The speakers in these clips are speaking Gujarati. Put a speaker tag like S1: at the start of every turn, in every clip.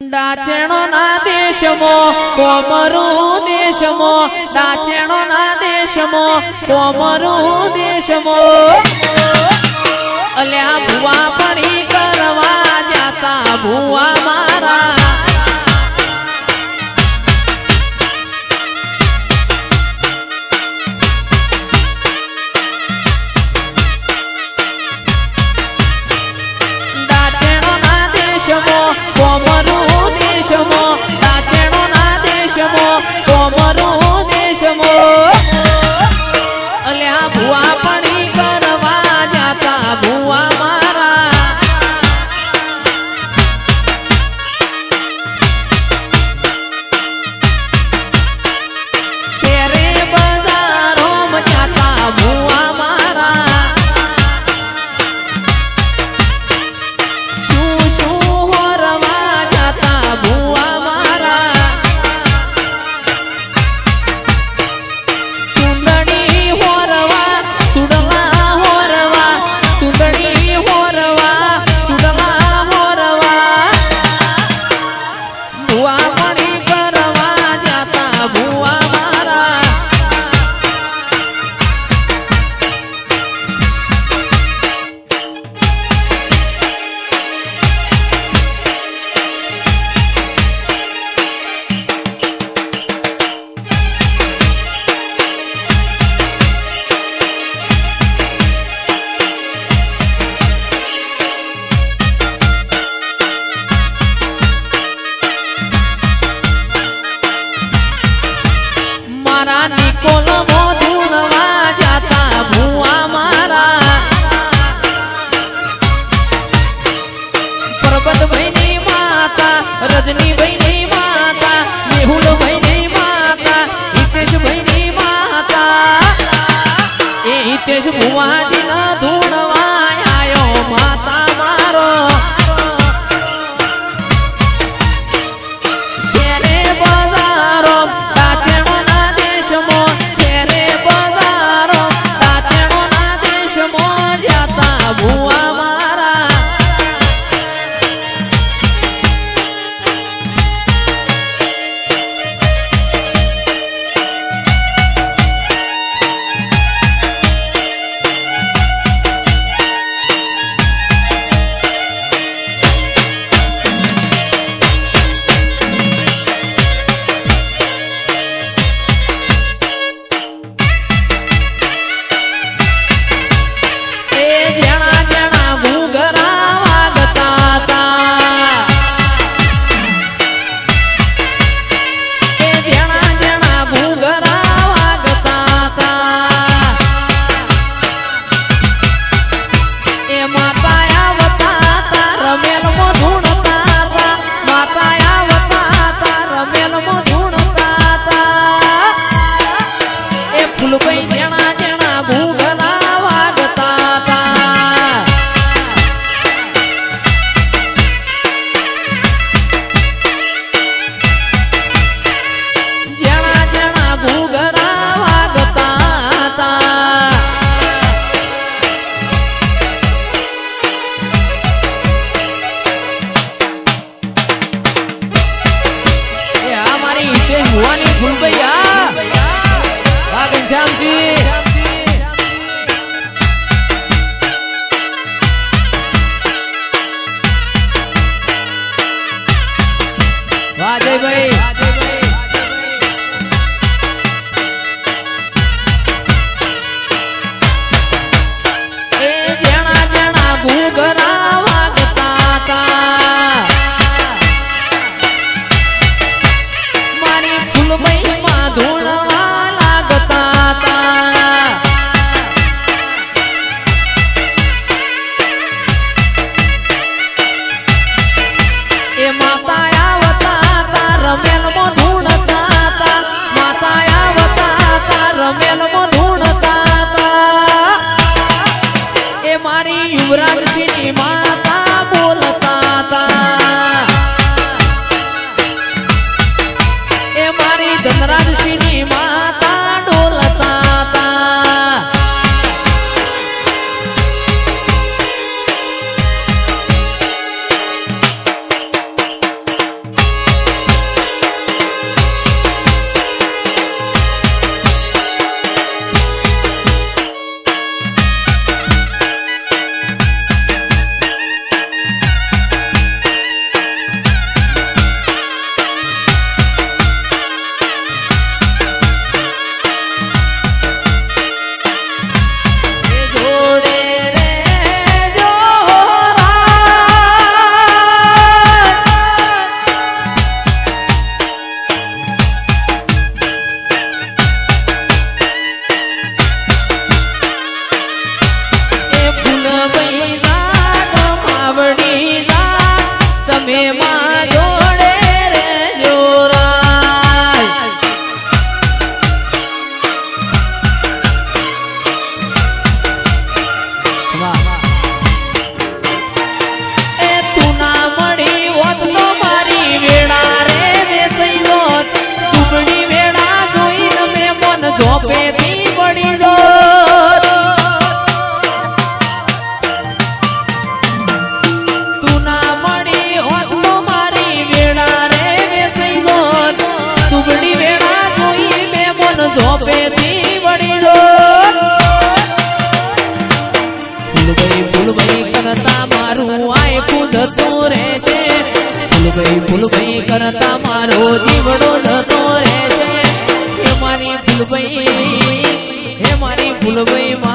S1: દાચેણો ના દેશમો, કોમરુ દેશમો, દાચેણો ના દેશમો, કોમરુ દેશમો. અલ્યા ભુવા પડી કરવા જાતા, ભુવા ভুয়া કરતા મારો જીવડો જતો રહેશે હે મારી ફૂલભાઈ હે મારી ફૂલભાઈ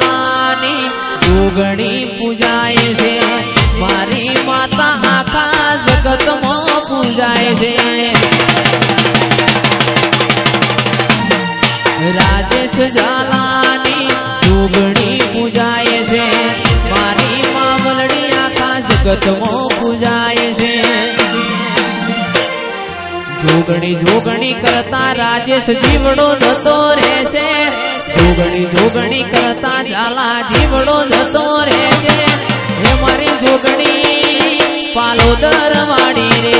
S1: ઝાલાની જોગણી પૂજાય છે મારી માતા આખા જગતમાં પૂજાય છે રાજેશ ઝાલાની જોગણી પૂજાય છે મારી મામલડી આખા જગતમાં પૂજાય છે જોગણી જોગણી કરતા રાજેશ જીવડો જતો રહેશે જોગણી જોગણી કરતા ઝાલા જીવડો જતો રહેશે હે મારી જોગણી, પાલો દરવાડી રે.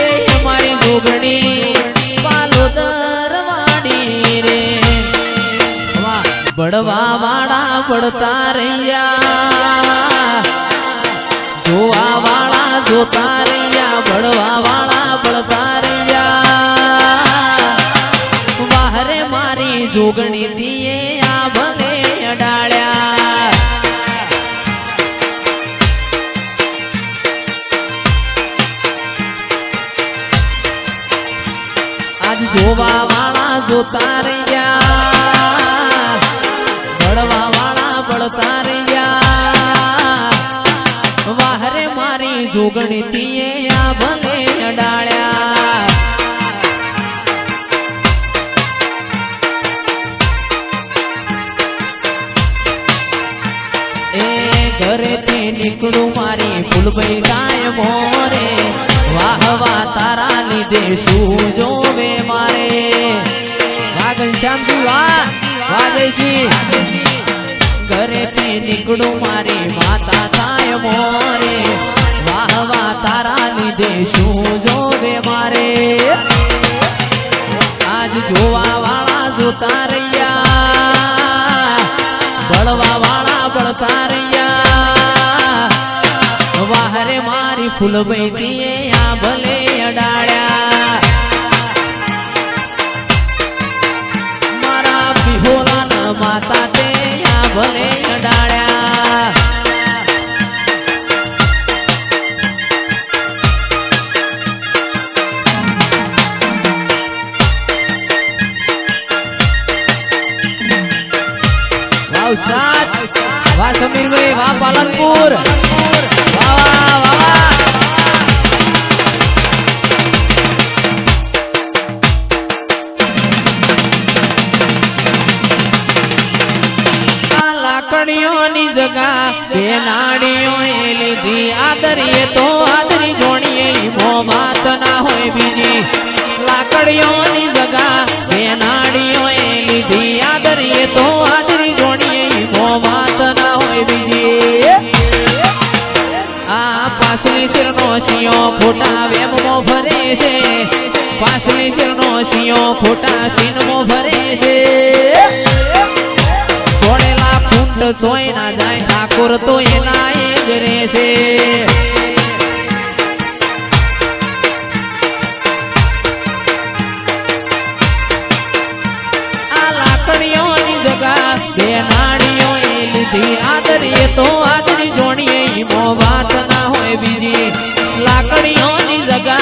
S1: એ મારી જોગણી, પાલો દરવાડી રે. બળવા વાળા પડતા રહ્યા જોવા વાળા જોતા રહ્યા બળવા વાળા બળતા રહ્યા વાહરે મારી જોગણી દીએ આ ભલે અડાળ્યા. આજ જોવા વાળા જોતા રહ્યા બળવા વાળા બળતા રહ્યા મારી જોગણી તીએ આ ભલે અડાળ્યા એ ઘરેથી નીકળું મારી ફૂલભાઈ ગાય વાહ વાહ, તારા લીધે શું જોવે મારે? વાહ ઘનશ્યામજી વાહ વાહ ઘરેથી નીકળું મારી માતા થાય મોરે. વાહ વાહ તારા લીધે શું જોવે મારે? આજ જોવા વાળા જોતા રહ્યા બળવા વાળા બળતા રહ્યા. વાહરે મારી ફૂલ દીએ આ ભલે અડાડ્યા. મારા બિહોલાના માતા તે ભલે વાવ સાત. વાહ, સમીરભાઈ, વાહ, પાલનપુર. વાહ વાહ વાહ. લાકડીઓની જગા, બે નાડીઓ લીધી. આદરીએ તો આદરી જોણીએ મો વાત ના હોય બીજી. લાકડીઓની જગા, બે નાડીઓ લીધી. આદરીએ તો સિંહો ખોટા વેમો ભરે છે. પાસલી શિરનો સિંહો ખોટા સીનમો ભરે છે. છોડેલા ખૂંટ સોય ના જાય, ઠાકોર તો એના એ જ રહેશે છે જગા બે નાડીઓ એ લીધી. આદરીએ તો આદરી જોડીએ. ઈમો વાત ના હોય બીજી.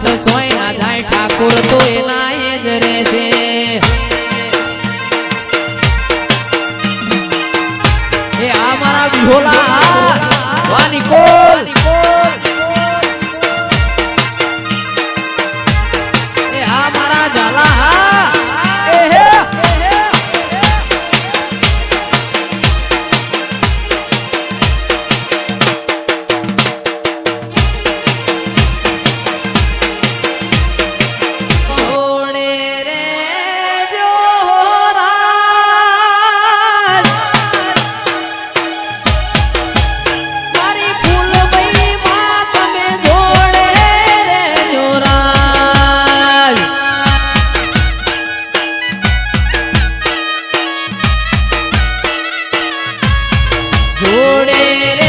S1: ખૂંટ સોય જાય ઠાકોર તો એના એ જ રહેશે. એ આ મારા વિહોલા વાહ નિકોલ রে